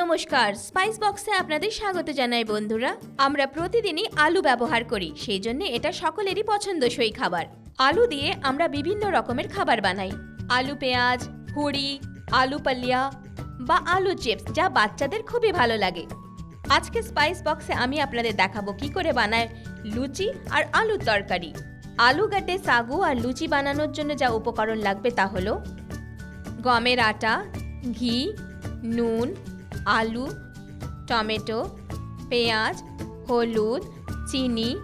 নমস্কার স্পাইস বক্সে আপনাদের স্বাগত জানাই বন্ধুরা। আমরা প্রতিদিনই আলু ব্যবহার করি, সেই জন্য এটা সকলেরই পছন্দসই খাবার। আলু দিয়ে আমরা বিভিন্ন রকমের খাবার বানাই। আলু পেঁয়াজ, হুড়ি, আলু পালিয়া বা আলু চিপস, যা বাচ্চাদের খুবই ভালো লাগে। আজকে স্পাইস বক্সে আমি আপনাদের দেখাবো কি করে বানায় লুচি আর আলুর তরকারি। আলু গাড্ডে সাগু আর লুচি বানানোর জন্য যা উপকরণ লাগবে তা হলো গমের আটা, ঘি, নুন আলু, টমেটো, পেঁয়াজ, হলুদ, চিনি,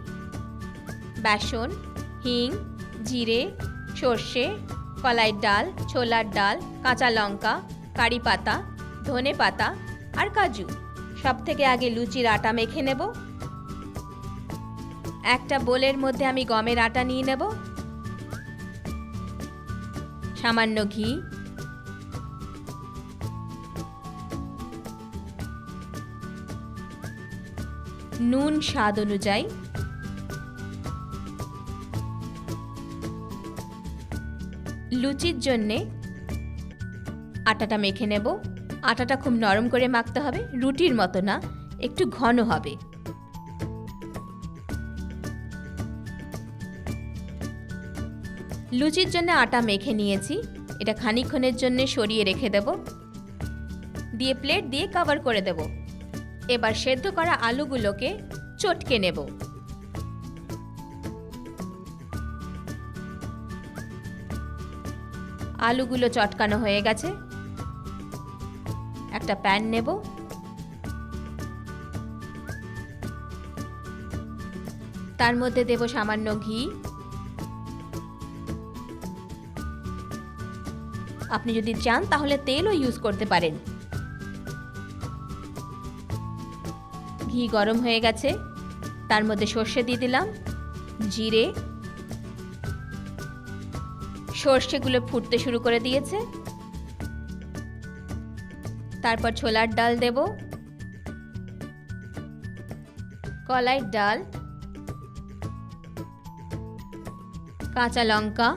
বেসন, হিং, জিরে, সর্ষে, কলাইয়ের ডাল, ছোলার ডাল, কাঁচা লঙ্কা, কারি পাতা, ধনে পাতা আর কাজু। সব থেকে আগে লুচির আটা মেখে নেব। একটা বোলের মধ্যে আমি গমের আটা নিয়ে নেব। সামান্য ঘি নুন স্বাদ অনুযায়ী। লুচির জন্যে আটাটা মেখে নেব। আটাটা খুব নরম করে মাখতে হবে, রুটির মতো না, একটু ঘন হবে। লুচির জন্য আটা মেখে নিয়েছি, এটা খানিকক্ষণের জন্য সরিয়ে রেখে দেব। দিয়ে প্লেট দিয়ে কভার করে দেব। এবার সেদ্ধ করা আলুগুলোকে চটকে নেব। আলুগুলো চটকানো হয়ে গেছে। একটা প্যান নেব। তার মধ্যে দেব সামান্য ঘি। আপনি যদি চান তাহলে তেলও ইউজ করতে পারেন। ঘি গরম হয়ে গেছে। তার মধ্যে সর্ষে দিয়ে দিলাম, জিরে। সর্ষেগুলো ফুটতে শুরু করে দিয়েছে। তারপর ছোলার ডাল দেব। কলাইয়ের ডাল। কাঁচা লঙ্কা।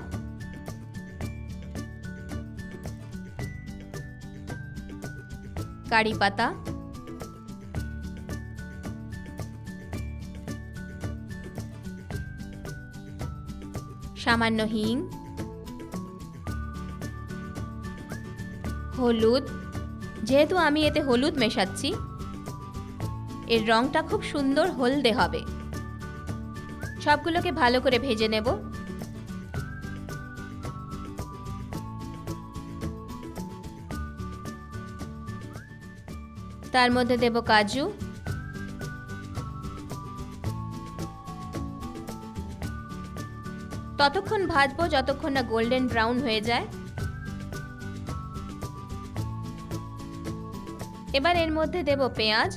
কারি পাতা। সামান্য হিং হলুদ। যেহেতু আমি এতে হলুদ মেশাচ্ছি, এর রংটা খুব সুন্দর হলদে হবে। সবগুলোকে ভালো করে ভেজে নেব। তার মধ্যে দেব কাজু। ততক্ষণ ভাজবো, যতক্ষণ না গোল্ডেন ব্রাউন হয়ে যায়? এবার এর মধ্যে দেব পেঁয়াজ।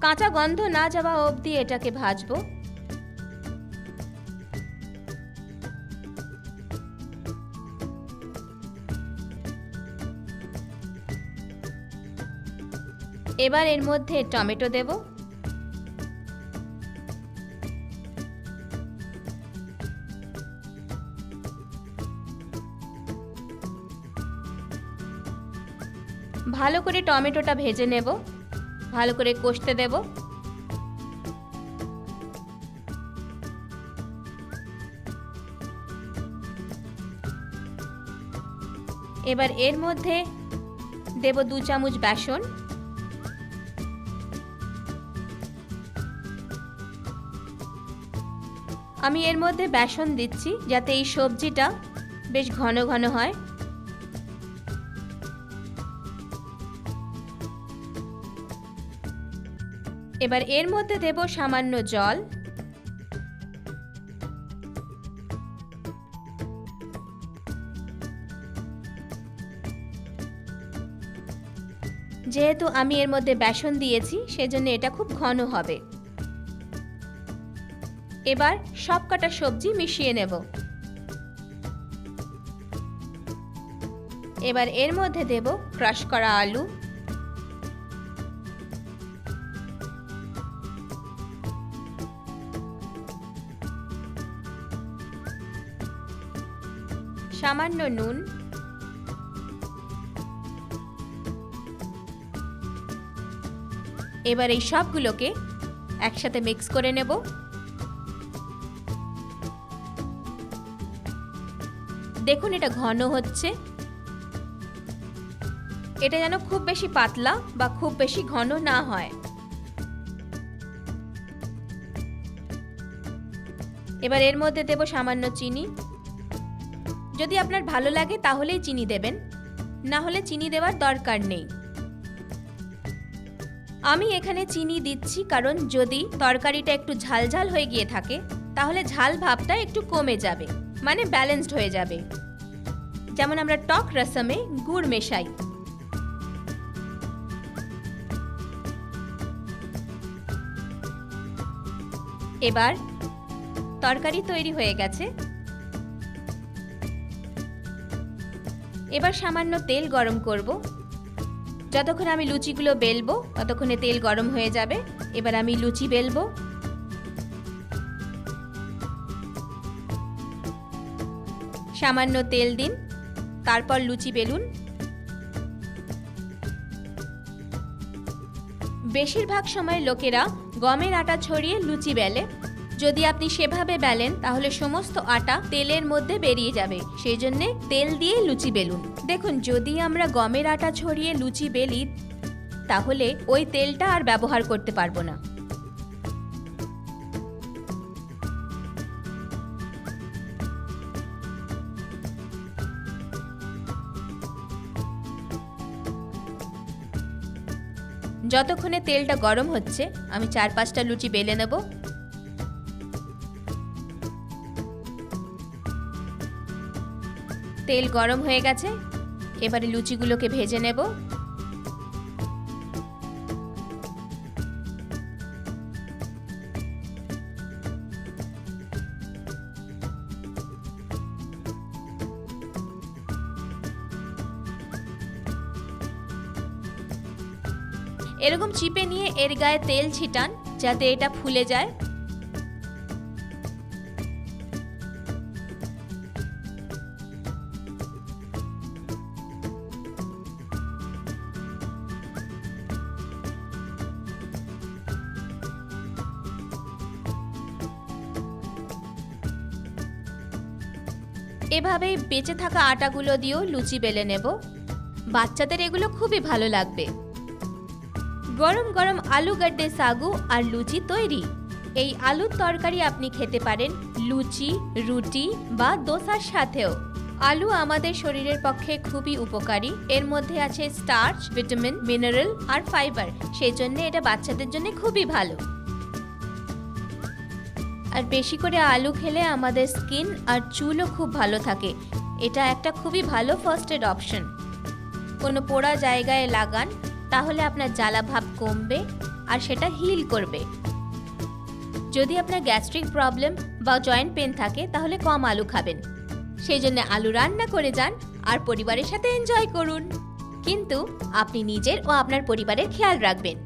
কাঁচা গন্ধ না যাওয়া অবধি এটাকে ভাজবো। এবার এর মধ্যে টমেটো দেব। ভালো করে টমেটোটা ভেজে নেব। ভালো করে কষতে দেব। এবার এর মধ্যে দেব দু চামচ বেসন। আমি এর মধ্যে বেসন দিচ্ছি, যাতে এই সবজিটা বেশ ঘন ঘন হয়। এবার এর মধ্যে দেব সামান্য জল। যেহেতু আমি এর মধ্যে বেসন দিয়েছি, সেজন্য এটা খুব ঘন হবে। এবার সব কটা সবজি মিশিয়ে নেব। এবার এর মধ্যে দেব ক্রাশ করা আলু। সামান্য নুন। এবার এই সবগুলোকে একসাথে মিক্স করে নেব। দেখুন এটা ঘন হচ্ছে। এটা যেন খুব বেশি পাতলা বা খুব বেশি ঘন না হয়। এবার এর মধ্যে দেব সামান্য চিনি। যদি আপনার ভালো লাগে তাহলেই চিনি দেবেন। না হলে চিনি দেওয়ার দরকার নেই। আমি এখানে চিনি দিচ্ছি কারণ যদি তরকারিটা একটু ঝালঝাল হয়ে গিয়ে থাকে, তাহলে ঝাল ভাবটা একটু কমে যাবে। মানে ব্যালেন্সড হয়ে যাবে। যেমন আমরা টক রসমে গুড় মেশাই। এবার তরকারি তৈরি হয়ে গেছে। এবার সামান্য তেল গরম করব। যতক্ষণ আমি লুচিগুলো বেলবো, ততক্ষণে তেল গরম হয়ে যাবে। এবার আমি লুচি বেলবো। সামান্য তেল দিন, তারপর লুচি বেলুন। বেশিরভাগ সময় লোকেরা গমের আটা ছড়িয়ে লুচি বেলে। যদি আপনি সেভাবে বেলেন, তাহলে সমস্ত আটা তেলের মধ্যে বেরিয়ে যাবে। সেই জন্যে তেল দিয়ে লুচি বেলুন। দেখুন, যদি আমরা গমের আটা ছড়িয়ে লুচি বেলি, তাহলে ওই তেলটা আর ব্যবহার করতে পারব না। যতক্ষণে তেলটা গরম হচ্ছে, আমি চার পাঁচটা লুচি বেলে নেব। তেল গরম হয়ে গেছে, এবারে লুচিগুলোকে ভেজে নেব। এরকম চিপে নিয়ে এর গায়ে তেল ছিটান যাতে এটা ফুলে যায়। এভাবেই বেঁচে থাকা আটাগুলো দিয়েও লুচি বেলে নেব। বাচ্চাদের এগুলো খুবই ভালো লাগবে। গরম গরম আলু গড্ডে সাগু আর লুচি তৈরি। এই আলুর তরকারি আপনি খেতে পারেন লুচি, রুটি বা দোসার সাথেও। আলু আমাদের শরীরের পক্ষে খুবই উপকারী। এর মধ্যে আছে স্টার্চ, ভিটামিন, মিনারেল আর ফাইবার। সেই জন্য এটা বাচ্চাদের জন্য খুবই ভালো। আর বেশি করে আলু খেলে আমাদের স্কিন আর চুলও খুব ভালো থাকে। এটা একটা খুবই ভালো ফার্স্ট এড অপশন কোনো পোড়া জায়গায় লাগান তাহলে আপনার জ্বালা ভাব কমবে আর সেটা হিল করবে। যদি আপনার গ্যাস্ট্রিক প্রবলেম বা জয়েন্ট পেন থাকে, তাহলে কম আলু খাবেন। সেই জন্য আলু রান্না করে যান আর পরিবারের সাথে এনজয় করুন। কিন্তু আপনি নিজের ও আপনার পরিবারের খেয়াল রাখবেন।